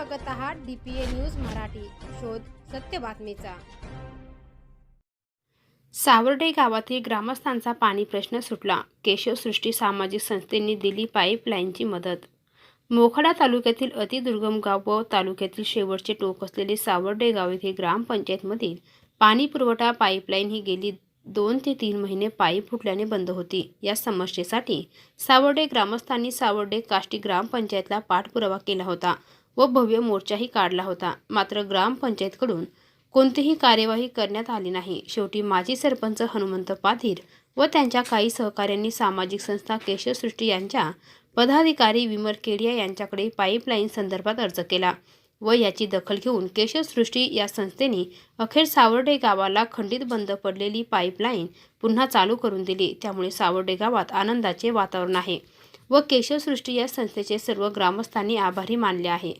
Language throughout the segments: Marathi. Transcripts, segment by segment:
बघत आहात डीपीए न्यूज मराठी. शोध सत्य बातमीचा. सावर्डे गावातील ग्रामस्थांचा पाणी प्रश्न सुटला. केशवसृष्टी सामाजिक संस्थेने दिली पाईपलाईनची मदत. मोखाडा तालुक्यातील अतिदुर्गम गाव व तालुक्यातील शेवटचे टोक असलेले सावर्डे गाव येथे ग्रामपंचायतमधील पाणी पुरवठा पाईपलाईन ही गेली दोन ते तीन महिने पाईप फुटल्याने बंद होती. या समस्येसाठी सावर्डे ग्रामस्थांनी सावर्डे काष्टी ग्रामपंचायतला पाठपुरावा केला होता. व भव्य मोर्चाही काढला होता. मात्र ग्रामपंचायतकडून कोणतीही कार्यवाही करण्यात आली नाही. शेवटी माजी सरपंच हनुमंत पाधीर व त्यांच्या काही सहकाऱ्यांनी सामाजिक संस्था केशवसृष्टी यांच्या पदाधिकारी विमर केडिया यांच्याकडे पाईपलाईन संदर्भात अर्ज केला व याची दखल घेऊन केशवसृष्टी या संस्थेने अखेर सावर्डे गावाला खंडित बंद पडलेली पाईपलाईन पुन्हा चालू करून दिली. त्यामुळे सावर्डे गावात आनंदाचे वातावरण आहे. व केशवसृष्टी या संस्थेचे सर्व ग्रामस्थांनी आभारी मानले आहे.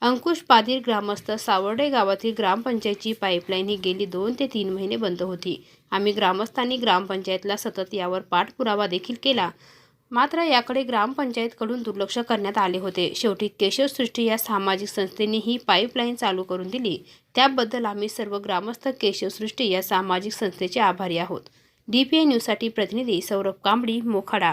अंकुश पादीर ग्रामस्थ सावर्डे गावातील ग्रामपंचायतची पाईपलाईन ही गेली दोन ते तीन महिने बंद होती. आम्ही ग्रामस्थांनी ग्रामपंचायतला सतत यावर पाठपुरावा देखील केला. मात्र याकडे ग्रामपंचायतकडून दुर्लक्ष करण्यात आले होते. शेवटी केशवसृष्टी या सामाजिक संस्थेने ही पाईपलाईन चालू करून दिली. त्याबद्दल आम्ही सर्व ग्रामस्थ केशवसृष्टी या सामाजिक संस्थेचे आभारी आहोत. डी पी ए न्यूजसाठी प्रतिनिधी सौरभ कांबडी मोखाडा.